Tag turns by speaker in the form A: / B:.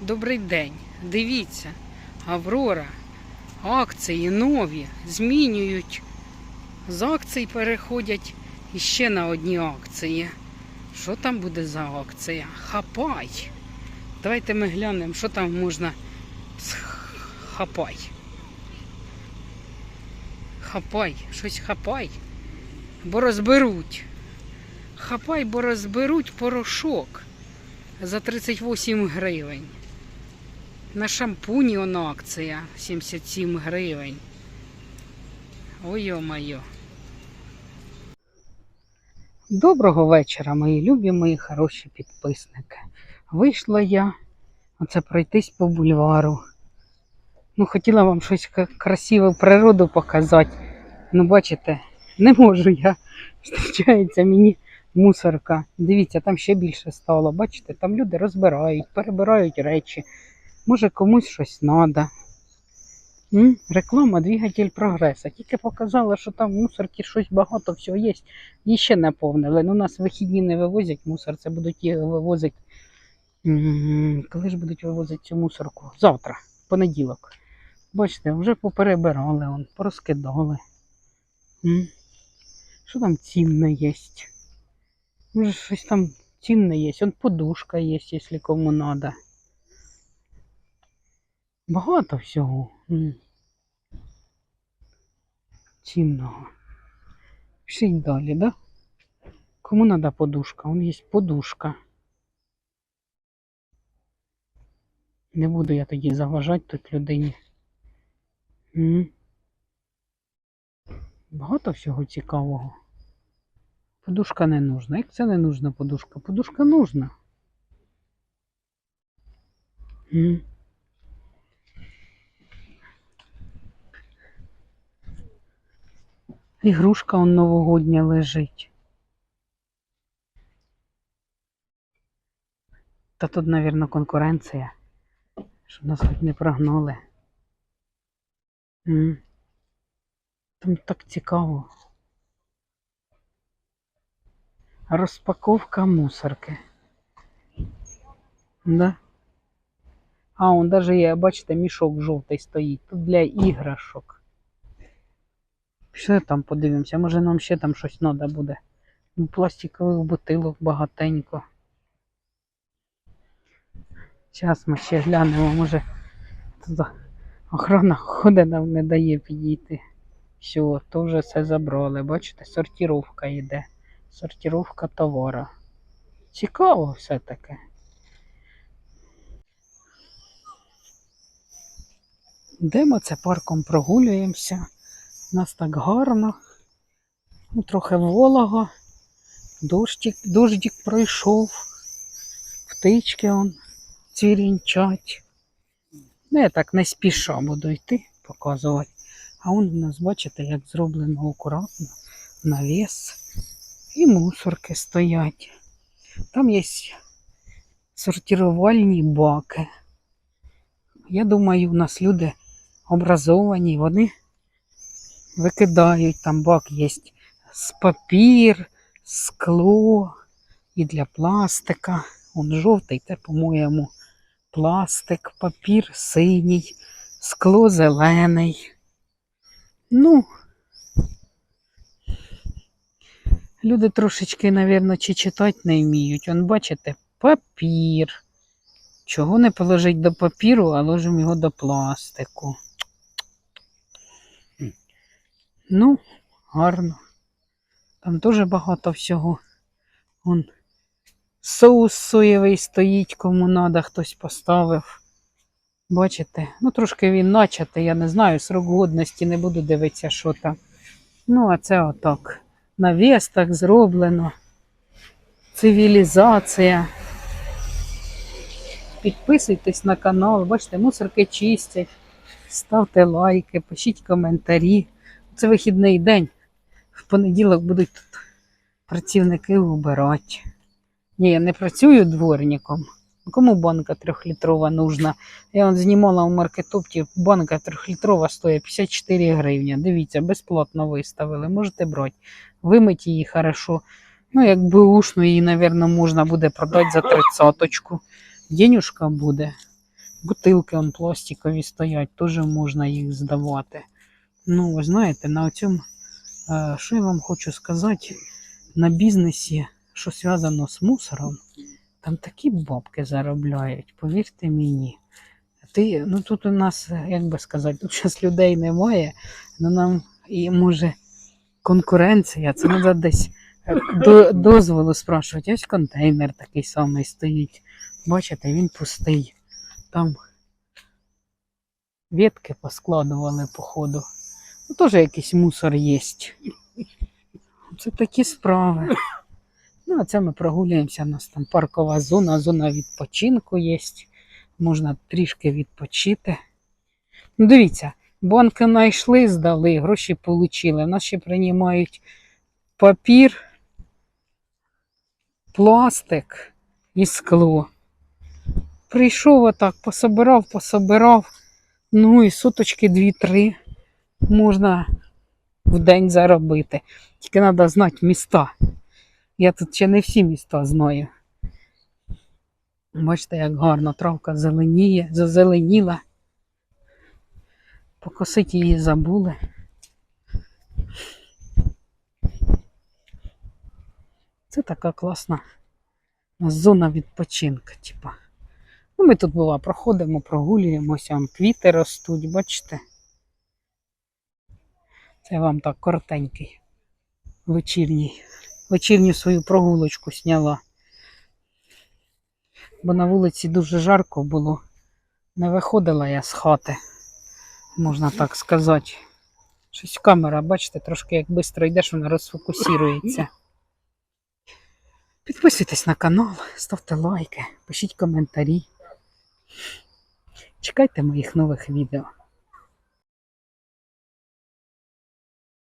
A: Добрий день. Дивіться, Аврора, акції нові змінюють. З акцій переходять іще на одні акції. Що там буде за акція? Хапай. Давайте ми глянемо, що там можна з хапай. Хапай, щось хапай, бо розберуть. Хапай, бо розберуть порошок за 38 гривень. На шампуні вона акція 77 гривень. Ой-о-моє. Доброго вечора, мої любі, мої хороші підписники. Вийшла я оце пройтись по бульвару. Ну, хотіла вам щось красиве природу показати. Ну, бачите, не можу я. Зустрічається мені мусорка. Дивіться, там ще більше стало. Бачите, там люди розбирають, перебирають речі. Може комусь щось треба. Реклама двигатель прогреса. Тільки показала, що там в мусорці щось багато всього є. І ще наповнили. Ну, нас вихідні не вивозять мусор, це будуть її вивозити. Коли ж будуть вивозити цю мусорку? Завтра, понеділок. Бачите, вже поперебирали, он, порозкидали. Що там цінне є? Може, щось там цінне є. Он подушка є, якщо кому треба. Багато всього. Цінного. Пишіть далі, да? Кому треба подушка? Вон є подушка. Не буду я тоді заважати тут людині. М. Багато всього цікавого. Подушка не нужна. Як це не нужна подушка? Подушка нужна. М. Ігрушка он новогодня лежить. Та тут, мабуть, конкуренція. Щоб нас хоч не прогнали. Там так цікаво. Розпаковка мусорки. Да? А, он даже є, бачите, мішок жовтий стоїть. Тут для іграшок. Пішли там подивимося, може нам ще там щось треба буде. Ну, Пластикових бутилок багатенько. Зараз ми ще глянемо, може тут охорона нам не дає підійти. Все, то вже все забрали. Бачите, сортировка йде. Сортировка товара. Цікаво все таке. Йдемо це парком прогулюємося. У нас так гарно. Ну, трохи волого. Дощик, дождик пройшов. Птички он цвірінчать. Ну, я так не спіша буду йти, показувати. А он у нас, бачите, як зроблено акуратно, навіс. І мусорки стоять. Там є сортувальні баки. Я думаю, у нас люди образовані, вони викидають, там бак є з папір, скло і для пластика. Он жовтий, це, по-моєму, пластик, папір синій, скло зелений. Ну, люди трошечки, мабуть, чи читати не вміють. Он, бачите, папір. Чого не положить до папіру, а ложимо його до пластику. Ну, гарно. Там дуже багато всього. Вон соус соєвий стоїть, кому треба, хтось поставив. Бачите? Ну, трошки він начатий, я не знаю, срок годності не буду дивитися, що там. Ну, а це отак. Навіс так зроблено. Цивілізація. Підписуйтесь на канал, бачите, мусорки чистять. Ставте лайки, пишіть коментарі. Це вихідний день. В понеділок будуть тут працівники убирати. Ні, я не працюю дворником. Кому банка трьохлітрова нужна? Я вон знімала у маркетопті, банка трьохлітрова стоїть 54 гривні. Дивіться, безплатно виставили. Можете брати. Вимить її хорошо. Ну, якби ушну її, мабуть, можна буде продати за тридцяточку. Денюшка буде. Бутилки он пластикові стоять, теж можна їх здавати. Ну, ви знаєте, на цьому, е, що я вам хочу сказати, на бізнесі, що зв'язано з мусором, там такі бабки заробляють, повірте мені. Ти, ну тут у нас, як би сказати, тут зараз людей немає, але нам і може конкуренція, це треба десь е, до, дозволу спрашувати. Ось контейнер такий самий стоїть. Бачите, він пустий. Там ветки поскладували, походу. Ну, теж якийсь мусор є. Це такі справи. Ну, а це ми прогуляємося. У нас там паркова зона, зона відпочинку є. Можна трішки відпочити. Ну, дивіться, банки знайшли, здали, гроші отримали. В нас ще приймають папір, пластик і скло. Прийшов отак, пособирав, пособирав. Ну і суточки дві-три можна в день заробити. Тільки треба знати міста. Я тут ще не всі міста знаю. Бачите, як гарно травка зеленіє, зазеленіла. Покосити її забули. Це така класна зона відпочинку, типа. Ну, ми тут була, проходимо, прогулюємося, квіти ростуть, бачите? Це вам так коротенький. Вечірній. Вечірню свою прогулочку сняла. Бо на вулиці дуже жарко було. Не виходила я з хати, можна так сказати. Щось камера, бачите, трошки як швидко йдеш, вона розфокусується. Підписуйтесь на канал, ставте лайки, пишіть коментарі. Чекайте моїх нових відео.